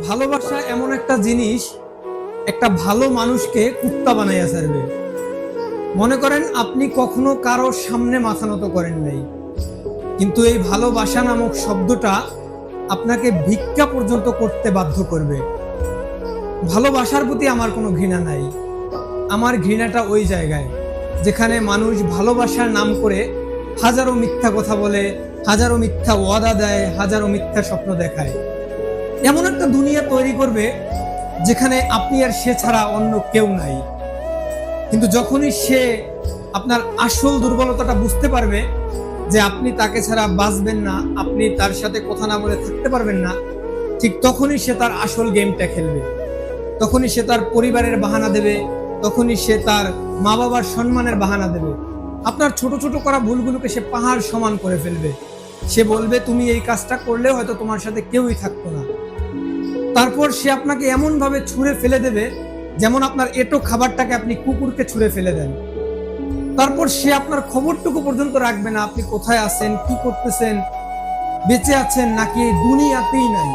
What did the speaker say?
ভালোবাসা এমন একটা জিনিস, একটা ভালো মানুষকে কুত্তা বানাইয়া ছাড়বে। মনে করেন আপনি কখনো কারও সামনে মাথা নত করেন নাই, কিন্তু এই ভালোবাসা নামক শব্দটা আপনাকে ভিক্ষা পর্যন্ত করতে বাধ্য করবে। ভালোবাসার প্রতি আমার কোনো ঘৃণা নাই। আমার ঘৃণাটা ওই জায়গায়, যেখানে মানুষ ভালোবাসার নাম করে হাজারো মিথ্যা কথা বলে, হাজারো মিথ্যা ওয়াদা দেয়, হাজারো মিথ্যা স্বপ্ন দেখায়। এমন একটা দুনিয়া তৈরি করবে যেখানে আপনি আর সে ছাড়া অন্য কেউ নাই। কিন্তু যখনই সে আপনার আসল দুর্বলতাটা বুঝতে পারবে যে আপনি তাকে ছাড়া বাঁচবেন না, আপনি তার সাথে কথা না বলে থাকতে পারবেন না, ঠিক তখনই সে তার আসল গেমটা খেলবে। তখনই সে তার পরিবারের বাহানা দেবে, তখনই সে তার মা বাবার সম্মানের বাহানা দেবে। আপনার ছোট ছোট করা ভুলগুলোকে সে পাহাড় সমান করে ফেলবে। সে বলবে, তুমি এই কাজটা করলে হয়তো তোমার সাথে কেউই থাকতো না। তারপর সে আপনাকে এমনভাবে ছুঁড়ে ফেলে দেবে যেমন আপনার এটো খাবারটাকে আপনি কুকুরকে ছুঁড়ে ফেলে দেন। তারপর সে আপনার খবরটুকু পর্যন্ত রাখবে না, আপনি কোথায় আছেন, কি করতেছেন, বেঁচে আছেন নাকি দুনিয়াতেই নাই।